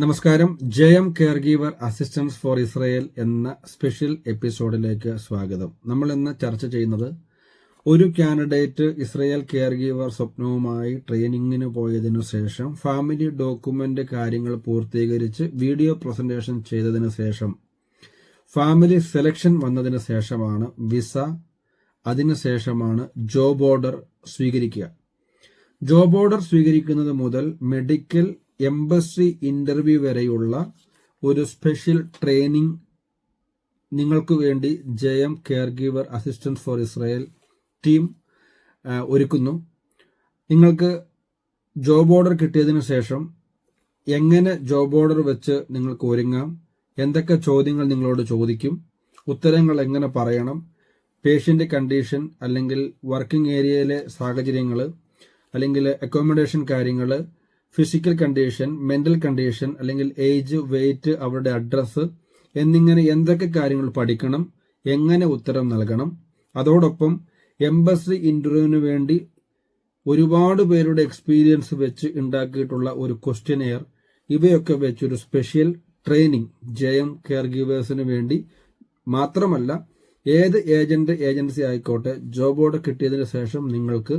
നമസ്കാരം. ജയം care giver assistance for Israel എന്ന സ്പെഷ്യൽ എപ്പിസോഡിലേക്ക് സ്വാഗതം. നമ്മൾ ഇന്ന് ചർച്ച ചെയ്യുന്നത് ഒരു കാൻഡിഡേറ്റ് ഇസ്രയേൽ കെയർ ഗീവർ സ്വപ്നവുമായി ട്രെയിനിങ്ങിന് പോയതിനു ശേഷം ഫാമിലി ഡോക്യുമെന്റ് കാര്യങ്ങൾ പൂർത്തീകരിച്ച് വീഡിയോ പ്രസന്റേഷൻ ചെയ്തതിനു ശേഷം ഫാമിലി സെലക്ഷൻ വന്നതിന് ശേഷമാണ് വിസ അതിനുശേഷമാണ് ജോബ് ഓർഡർ സ്വീകരിക്കുക. ജോബ് ഓർഡർ സ്വീകരിക്കുന്നത് മുതൽ മെഡിക്കൽ എംബസി ഇന്റർവ്യൂ വരെയുള്ള ഒരു സ്പെഷ്യൽ ട്രെയിനിങ് നിങ്ങൾക്ക് വേണ്ടി Jayam caregiver assistance for Israel team ഒരുക്കുന്നു. നിങ്ങൾക്ക് ജോബ് ഓർഡർ കിട്ടിയതിനു ശേഷം എങ്ങനെ ജോബ് ഓർഡർ വെച്ച് നിങ്ങൾക്ക് ഒരുങ്ങാം എന്തൊക്കെ ചോദ്യങ്ങൾ നിങ്ങളോട് ചോദിക്കും ഉത്തരങ്ങൾ എങ്ങനെ പറയണം പേഷ്യന്റ് കണ്ടീഷൻ അല്ലെങ്കിൽ വർക്കിംഗ് ഏരിയയിലെ സാഹചര്യങ്ങൾ അല്ലെങ്കിൽ അക്കോമഡേഷൻ കാര്യങ്ങൾ ഫിസിക്കൽ കണ്ടീഷൻ മെന്റൽ കണ്ടീഷൻ അല്ലെങ്കിൽ ഏജ് വെയിറ്റ് അവരുടെ അഡ്രസ്സ് എന്നിങ്ങനെ എന്തൊക്കെ കാര്യങ്ങൾ പഠിക്കണം എങ്ങനെ ഉത്തരം നൽകണം. അതോടൊപ്പം എംബസി ഇന്റർവ്യൂവിന് വേണ്ടി ഒരുപാട് പേരുടെ എക്സ്പീരിയൻസ് വെച്ച് ഉണ്ടാക്കിയിട്ടുള്ള ഒരു ക്വസ്റ്റ്യനെയർ ഇവയൊക്കെ വെച്ചൊരു സ്പെഷ്യൽ ട്രെയിനിങ് ജയം കെയർ ഗീവേഴ്സിന് വേണ്ടി മാത്രമല്ല ഏത് ഏജന്റ് ഏജൻസി ആയിക്കോട്ടെ ജോബ് ബോർഡ് കിട്ടിയതിന് ശേഷം നിങ്ങൾക്ക്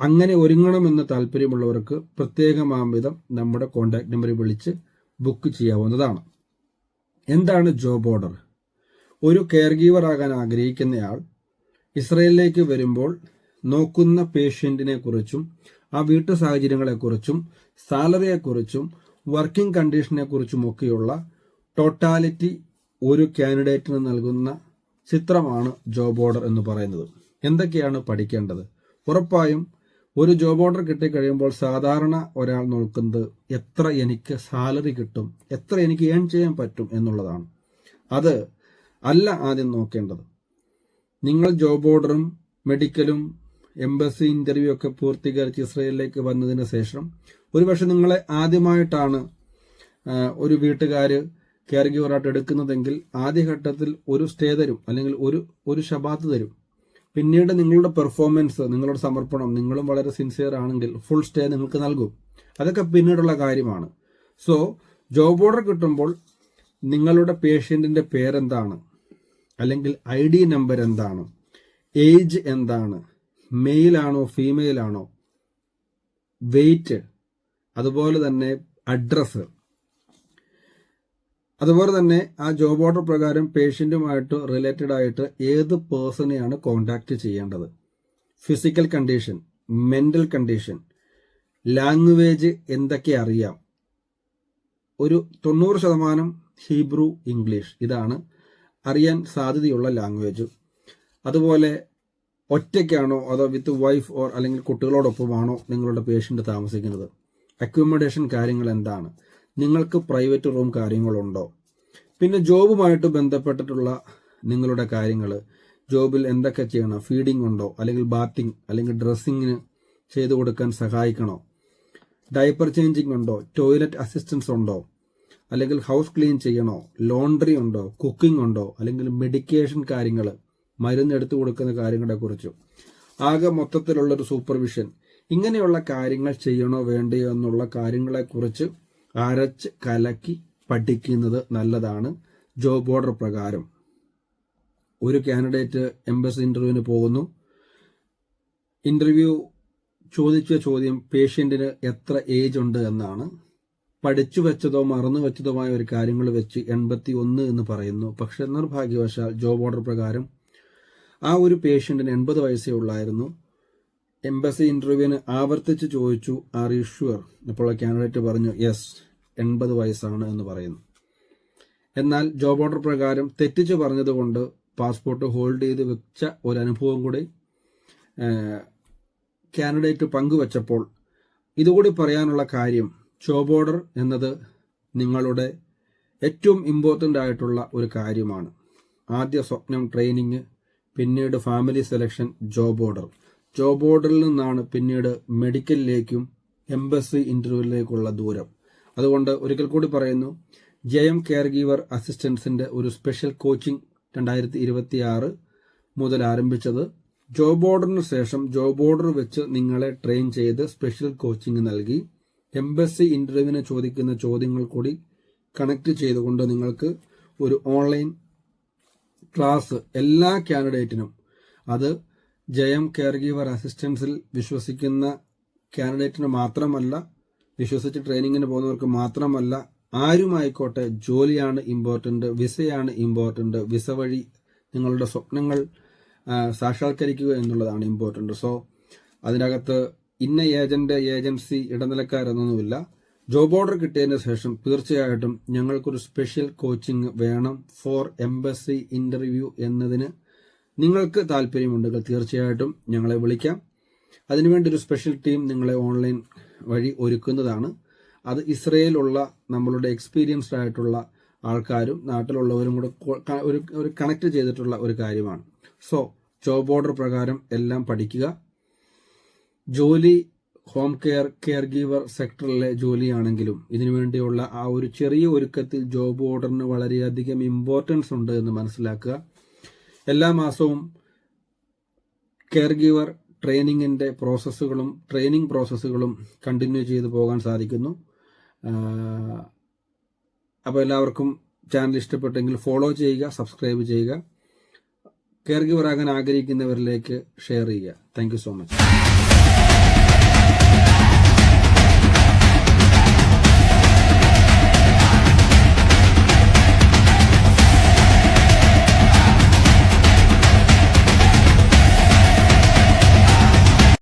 അങ്ങനെ ഒരുങ്ങണമെന്ന് താല്പര്യമുള്ളവർക്ക് പ്രത്യേകമാംവിധം നമ്മുടെ കോൺടാക്ട് നമ്പറിൽ വിളിച്ച് ബുക്ക് ചെയ്യാവുന്നതാണ്. എന്താണ് ജോബ് ഓർഡർ ഒരു കെയർ ഗീവർ ആകാൻ ആഗ്രഹിക്കുന്നയാൾ ഇസ്രയേലിലേക്ക് വരുമ്പോൾ നോക്കുന്ന പേഷ്യന്റിനെ കുറിച്ചും ആ വീട്ടു സാഹചര്യങ്ങളെക്കുറിച്ചും സാലറിയെക്കുറിച്ചും വർക്കിംഗ് കണ്ടീഷനെ കുറിച്ചും ഒക്കെയുള്ള ടോട്ടാലിറ്റി ഒരു കാൻഡിഡേറ്റിന് നൽകുന്ന ചിത്രമാണ് ജോബ് ഓർഡർ എന്ന് പറയുന്നത്. എന്തൊക്കെയാണ് പഠിക്കേണ്ടത്? ഉറപ്പായും ഒരു ജോബ് ഓർഡർ കിട്ടിക്കഴിയുമ്പോൾ സാധാരണ ഒരാൾ നോക്കുന്നത് എത്ര എനിക്ക് സാലറി കിട്ടും എത്ര എനിക്ക് ഏൺ ചെയ്യാൻ പറ്റും എന്നുള്ളതാണ്. അത് അല്ല ആദ്യം നോക്കേണ്ടത്. നിങ്ങൾ ജോബ് ഓർഡറും മെഡിക്കലും എംബസി ഇന്റർവ്യൂ ഒക്കെ പൂർത്തീകരിച്ച് ഇസ്രയേലിലേക്ക് വന്നതിന് ശേഷം ഒരുപക്ഷെ നിങ്ങളെ ആദ്യമായിട്ടാണ് ഒരു വീട്ടുകാർ കെയർ ഗിവറായിട്ട് എടുക്കുന്നതെങ്കിൽ ആദ്യഘട്ടത്തിൽ ഒരു സ്റ്റേ തരും അല്ലെങ്കിൽ ഒരു ഒരു ശബാത്ത് തരും. പിന്നീട് നിങ്ങളുടെ പെർഫോമൻസ് നിങ്ങളുടെ സമർപ്പണം നിങ്ങളും വളരെ സിൻസിയർ ആണെങ്കിൽ ഫുൾ സ്റ്റേ നിങ്ങൾക്ക് നൽകും. അതൊക്കെ പിന്നീടുള്ള കാര്യമാണ്. സോ ജോബ് ഓർഡർ കിട്ടുമ്പോൾ നിങ്ങളുടെ പേഷ്യന്റിന്റെ പേരെന്താണ്? അല്ലെങ്കിൽ ഐ ഡി നമ്പർ എന്താണ്? ഏജ് എന്താണ്? മെയിലാണോ ഫീമെയിലാണോ വെയിറ്റ് അതുപോലെ തന്നെ അഡ്രസ്സ് അതുപോലെ തന്നെ ആ ജോബ് ഓർഡർ പ്രകാരം പേഷ്യന്റുമായിട്ട് റിലേറ്റഡ് ആയിട്ട് ഏത് പേഴ്സണെയാണ് കോണ്ടാക്ട് ചെയ്യേണ്ടത്? Physical condition mental condition language എന്തൊക്കെ അറിയാം? ഒരു തൊണ്ണൂറ് ശതമാനം ഹീബ്രു ഇംഗ്ലീഷ് ഇതാണ് അറിയാൻ സാധ്യതയുള്ള ലാംഗ്വേജ് അതുപോലെ ഒറ്റയ്ക്കാണോ അതോ വിത്ത് വൈഫ് ഓർ അല്ലെങ്കിൽ കുട്ടികളോടൊപ്പമാണോ നിങ്ങളുടെ പേഷ്യന്റ് താമസിക്കുന്നത്? അക്കോമഡേഷൻ കാര്യങ്ങൾ എന്താണ്? നിങ്ങൾക്ക് പ്രൈവറ്റ് റൂം കാര്യങ്ങളുണ്ടോ? പിന്നെ ജോബുമായിട്ട് ബന്ധപ്പെട്ടിട്ടുള്ള നിങ്ങളുടെ കാര്യങ്ങൾ ജോബിൽ എന്തൊക്കെ ചെയ്യണം? ഫീഡിംഗ് ഉണ്ടോ? അല്ലെങ്കിൽ ബാത്തിങ് അല്ലെങ്കിൽ ഡ്രസ്സിങ്ങിന് ചെയ്തു കൊടുക്കാൻ സഹായിക്കണോ? ഡയപ്പർ ചേഞ്ചിങ് ഉണ്ടോ? ടോയ്ലറ്റ് അസിസ്റ്റൻസ് ഉണ്ടോ? അല്ലെങ്കിൽ ഹൗസ് ക്ലീൻ ചെയ്യണോ? ലോണ്ടറി ഉണ്ടോ? കുക്കിംഗ് ഉണ്ടോ? അല്ലെങ്കിൽ മെഡിക്കേഷൻ കാര്യങ്ങൾ മരുന്ന് എടുത്തു കൊടുക്കുന്ന കാര്യങ്ങളെക്കുറിച്ചും ആകെ മൊത്തത്തിലുള്ളൊരു സൂപ്പർവിഷൻ. ഇങ്ങനെയുള്ള കാര്യങ്ങൾ ചെയ്യണോ വേണ്ടയോ എന്നുള്ള കാര്യങ്ങളെക്കുറിച്ച് അരച്ച് കലക്കി പഠിക്കുന്നത് നല്ലതാണ്. ജോബ് ഓർഡർ പ്രകാരം. ഒരു കാൻഡിഡേറ്റ് എംബസി ഇന്റർവ്യൂവിന് പോകുന്നു. ഇന്റർവ്യൂ ചോദിച്ച ചോദ്യം പേഷ്യന്റിന് എത്ര ഏജ് ഉണ്ട് എന്നാണ്. പഠിച്ചു വെച്ചതോ മറന്നു വെച്ചതുമായ ഒരു കാര്യങ്ങൾ വെച്ച് എൺപത്തി ഒന്ന് എന്ന് പറയുന്നു. പക്ഷെ നിർഭാഗ്യവശാൽ ജോബ് ഓർഡർ പ്രകാരം ആ ഒരു പേഷ്യന്റിന് എൺപത് വയസ്സേ ഉള്ളായിരുന്നു. എംബസി ഇന്റർവ്യൂവിന് ആവർത്തിച്ച് ചോദിച്ചു ആർ യു ഷുവർ അപ്പോൾ കാൻഡിഡേറ്റ് പറഞ്ഞു യെസ് എൺപത് വയസ്സാണ് എന്ന് പറയുന്നു. എന്നാൽ ജോബ് ഓർഡർ പ്രകാരം തെറ്റിച്ച് പറഞ്ഞതുകൊണ്ട് പാസ്പോർട്ട് ഹോൾഡ് ചെയ്ത് വെച്ച ഒരു അനുഭവം കൂടി കാൻഡിഡേറ്റ് പങ്കുവച്ചപ്പോൾ ഇതുകൂടി പറയാനുള്ള കാര്യം ജോബ് ഓർഡർ എന്നത് നിങ്ങളുടെ ഏറ്റവും ഇമ്പോർട്ടന്റ് ആയിട്ടുള്ള ഒരു കാര്യമാണ്. ആദ്യ സ്വപ്നം ട്രെയിനിങ് പിന്നീട് family selection job order. Job ഓർഡറിൽ നിന്നാണ് പിന്നീട് മെഡിക്കലിലേക്കും എംബസി ഇന്റർവ്യൂവിലേക്കുള്ള ദൂരം. അതുകൊണ്ട് ഒരിക്കൽ കൂടി പറയുന്നു ജയം കെയർ ഗീവർ അസിസ്റ്റൻസിന്റെ ഒരു സ്പെഷ്യൽ കോച്ചിങ് രണ്ടായിരത്തി ഇരുപത്തി ആറ് മുതൽ ആരംഭിച്ചത് ജോബ് ഓർഡറിന് ശേഷം ജോബ് ഓർഡർ വെച്ച് നിങ്ങളെ ട്രെയിൻ ചെയ്ത് സ്പെഷ്യൽ കോച്ചിങ് നൽകി. എംബസി ഇന്റർവ്യൂവിന് ചോദിക്കുന്ന ചോദ്യങ്ങൾ കൂടി കണക്ട് ചെയ്തുകൊണ്ട് നിങ്ങൾക്ക് ഒരു ഓൺലൈൻ ക്ലാസ് എല്ലാ കാൻഡിഡേറ്റിനും അത് ജയം കെയർ ഗീവർ അസിസ്റ്റൻസിൽ വിശ്വസിക്കുന്ന കാൻഡിഡേറ്റിന് മാത്രമല്ല വിശ്വസിച്ച് ട്രെയിനിങ്ങിന് പോകുന്നവർക്ക് മാത്രമല്ല ആരുമായിക്കോട്ടെ ജോലിയാണ് ഇമ്പോർട്ടന്റ് വിസയാണ് ഇമ്പോർട്ടന്റ് വിസ വഴി നിങ്ങളുടെ സ്വപ്നങ്ങൾ സാക്ഷാത്കരിക്കുക എന്നുള്ളതാണ് ഇമ്പോർട്ടന്റ് സോ അതിനകത്ത് ഇന്ന ഏജന്റ് ഏജൻസി ഇടനിലക്കാരെന്നൊന്നുമില്ല ജോബ് ഓർഡർ കിട്ടിയതിന് ശേഷം തീർച്ചയായിട്ടും ഞങ്ങൾക്കൊരു സ്പെഷ്യൽ കോച്ചിങ് വേണം ഫോർ എംബസി ഇന്റർവ്യൂ എന്നതിന്. നിങ്ങൾക്ക് താല്പര്യമുണ്ടെങ്കിൽ തീർച്ചയായിട്ടും ഞങ്ങളെ വിളിക്കാം. അതിനുവേണ്ടി ഒരു സ്പെഷ്യൽ ടീം നിങ്ങളെ ഓൺലൈൻ വഴി ഒരുക്കുന്നതാണ്. അത് ഇസ്രയേലുള്ള നമ്മളുടെ എക്സ്പീരിയൻസ്ഡ് ആയിട്ടുള്ള ആൾക്കാരും നാട്ടിലുള്ളവരും കൂടെ ഒരു ഒരു കണക്ട് ചെയ്തിട്ടുള്ള ഒരു കാര്യമാണ്. സോ ജോബ് ഓർഡർ പ്രകാരം എല്ലാം പഠിക്കുക. ജോലി ഹോം കെയർ കെയർ ഗീവർ സെക്ടറിലെ ജോലിയാണെങ്കിലും ഇതിനുവേണ്ടിയുള്ള ആ ഒരു ചെറിയ ഒരുക്കത്തിൽ ജോബ് ഓർഡറിന് വളരെയധികം ഇമ്പോർട്ടൻസ് ഉണ്ട് എന്ന് മനസ്സിലാക്കുക. എല്ലാ മാസവും കെയർ ഗീവർ ട്രെയിനിങ്ങിന്റെ പ്രോസസ്സുകളും ട്രെയിനിങ് പ്രോസസ്സുകളും കണ്ടിന്യൂ ചെയ്തു പോകാൻ സാധിക്കുന്നു. അപ്പോൾ എല്ലാവർക്കും ചാനൽ ഇഷ്ടപ്പെട്ടെങ്കിൽ ഫോളോ ചെയ്യുക സബ്സ്ക്രൈബ് ചെയ്യുക. കെയർ ഗീവർ ആകാൻ ആഗ്രഹിക്കുന്നവരിലേക്ക് ഷെയർ ചെയ്യുക. Thank so much